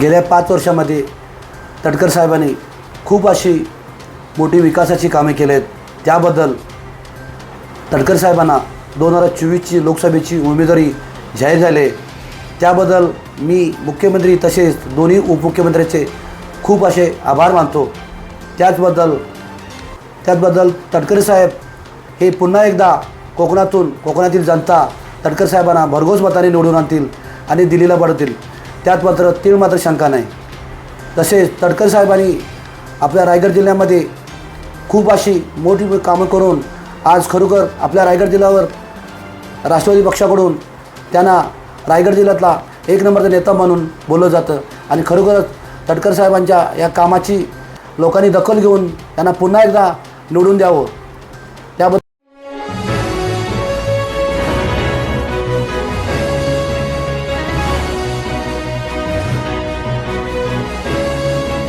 गेल्या पाच वर्षामध्ये तटकर साहेबांनी खूप अशी मोठी विकासाची कामे केली आहेत. त्याबद्दल तटकर साहेबांना दोन हजार चोवीसची लोकसभेची उमेदवारी जाहीर झाले. त्याबद्दल मी मुख्यमंत्री तसेच दोन्ही उपमुख्यमंत्र्यांचे खूप असे आभार मानतो. त्याचबद्दल त्याचबद्दल तटकरे साहेब हे पुन्हा एकदा कोकणातून कोकणातील जनता तटकर साहेबांना भरघोस मताने निवडून आणतील आणि दिल्लीला पडतील त्यात मात्र तीळ मात्र शंका नाही. तसेच तडकर साहेबांनी आपल्या रायगड जिल्ह्यामध्ये खूप अशी मोठी कामं करून आज खरोखर आपल्या रायगड जिल्ह्यावर राष्ट्रवादी पक्षाकडून त्यांना रायगड जिल्ह्यातला एक नंबरचा नेता म्हणून बोललं जातं. आणि खरोखरच तटकर साहेबांच्या या कामाची लोकांनी दखल घेऊन त्यांना पुन्हा एकदा निवडून द्यावं.